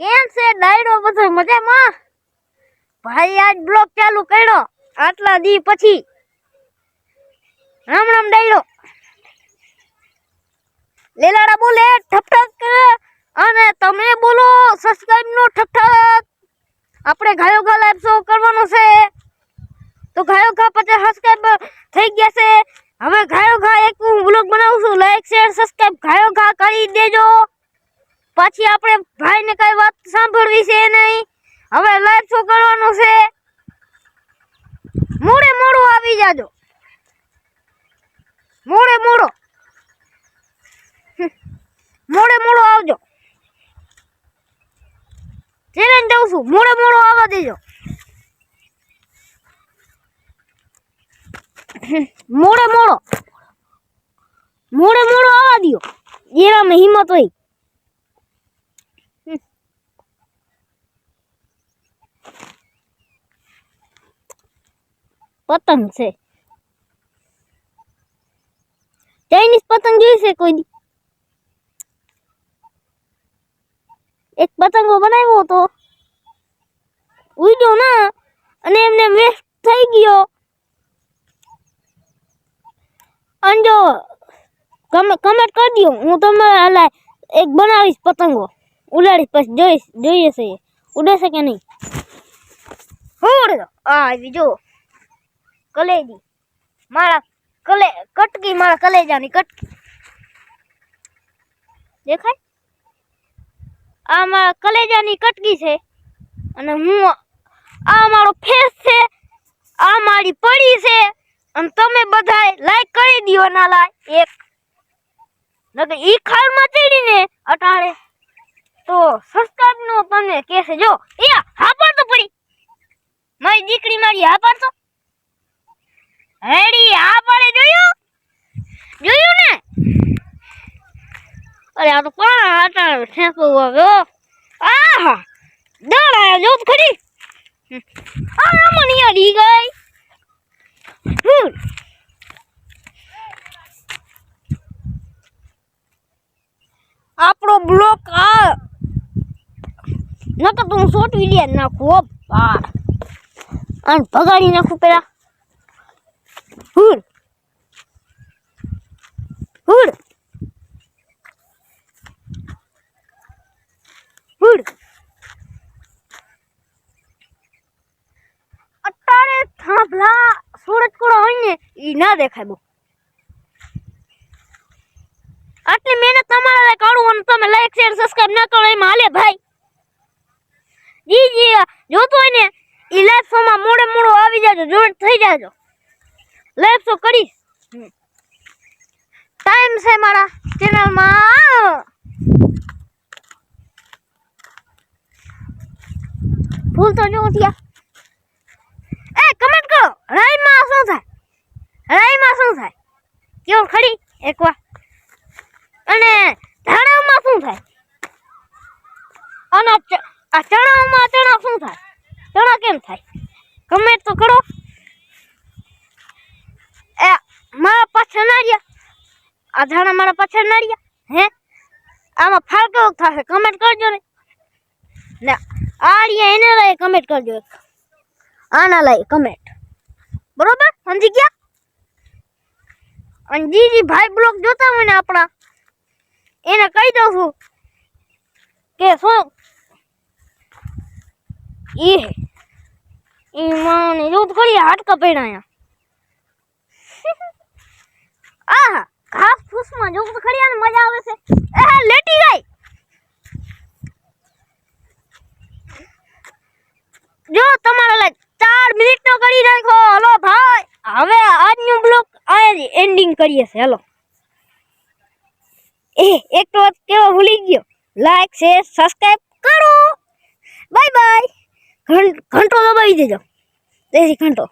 કેમ છે? ડાયરો બધો મજામાં? ભાઈ, આજ બ્લોક ચાલુ કર્યો. આટલા દી પછી. રામ રામ ડાયરો. લેલાડા બોલે ઠપ ઠપ અને તમે બોલો સબસ્ક્રાઇબ નો ઠપ ઠપ આપણે ઘાયો ઘા લાઈવ શો કરવાનો છે. તો ઘાયો ઘા પચાસ સબસ્ક્રાઇબ થઈ ગયા છે. હવે ઘાયો ઘા એક હું વ્લોગ બનાવું છું. લાઈક શેર સબસ્ક્રાઇબ ઘાયો ઘા કરી દેજો. પછી આપણે ભાઈને કઈ વાત સાંભળવી છે નહીં. હવે લાઈવ શો કરવાનો છે. મોડે મોડો આવી જાજો. મોડે મોડો. મોડે મોડો આવજો. ચેલેન્જ દઉં છું. મોડે મોડો આવવા દેજો. મોડે મોડો. મોડે મોડો આવવા દો જેનામાં હિંમત હોય. પતંગ છે. ચાઇનીઝ પતંગ જોઈ છે કોઈ એક પતંગો બનાવ્યો હતો. ઉડ્યો ના અને એમને વેસ્ટ થઈ ગયો. અને જો કમે કમેન્ટ કરી દો હું તમે અલા એક બનાવીશ પતંગો. ઉડાડીશ પછી જોઈશ, જોઈએ છે. ઉડે છે કે નહીં? હું આ આવી જો. કલેજી મારા કલે, કટકી, મારા કલેજાની કટકી. દેખાય? આ મારા કલેજાની કટકી છે અને હું આ મારો ફેસ છે, આ મારી પડી છે અને તમે બધા લાઈક કરી દો ના લાય એક. નકર ઈ ખાલમાં ચડીને અટાણે. તો સબસ્ક્રાઇબ નો તમને કહેશે જો. એ હા તો પડી. મારી દીકરી મારી હાપડ પાડતો હેડી, આ પડે જોયું? જોયું ને? અરે, આ તો પણ અટાણે ફેંકો આવ્યો આહા આયા જો ખરી? આ મને અડી ગઈ. આપણો બ્લોક આ. નકર તો તું શોર્ટ વીડિયો નાખું બાર. અને ભગાડી નાખું પેલા. હુડ હુડ હુડ અત્યારે થાંભલા સુરત કોળો હોય ને એ ના દેખાય બહુ. આટલી મહેનત તમારે લાયક કરું અને તમે લાઈક શેર સબસ્ક્રાઇબ ના કરો, એમાં હાલે ભાઈ. જી જી, જોતો હોય ને એ લાઈવ શો મોડે મોડો આવી જાજો જોઈન્ટ થઈ જાજો. લાઈવ શો કરીશ? ટાઈમ છે મારા ચેનલમાં ફૂલ તો જો થયા એ કમેન્ટ કરો. રાઈમાં શું થાય? રાઈમાં શું થાય? કેવો ખડી એકવાર. અને ધાણામાં શું થાય અને આ ચ- આ ચણામાં ચણા શું થાય ચણા કેમ થાય કમેન્ટ તો કરો એ મારા પાછળ ના રહ્યા આ ધાણા મારા પાછળ ના રહ્યા હે? આમાં ફાળ કેવું થશે કમેન્ટ કરજો ને. ને આ રહ્યા એને લઈ કમેન્ટ કરજો એક. આના લઈ કમેન્ટ બરોબર? સમજી ગયા? અને જી જી ભાઈ બ્લોગ જોતા હોય ને આપણા, એને કહી દઉં છું કે શું? એ ઈ મને જો તો ખરી હાડકા પડ્યા આહા ઘાસ ફૂસમાં જો તો ખરી મજા આવે છે. એ લેટી ગઈ જો, તમારા ચાર મિનિટ નો કરી નાખો. હલો, ભાઈ. હવે આજનું બ્લોક આ એન્ડિંગ કરીએ છે હલો. એ, એક તો કેવો ભૂલી ગયો. લાઈક શેર સબસ્ક્રાઇબ કરો. બાય બાય ઘંટો દબાવી દેજો. તેથી ઘંટો.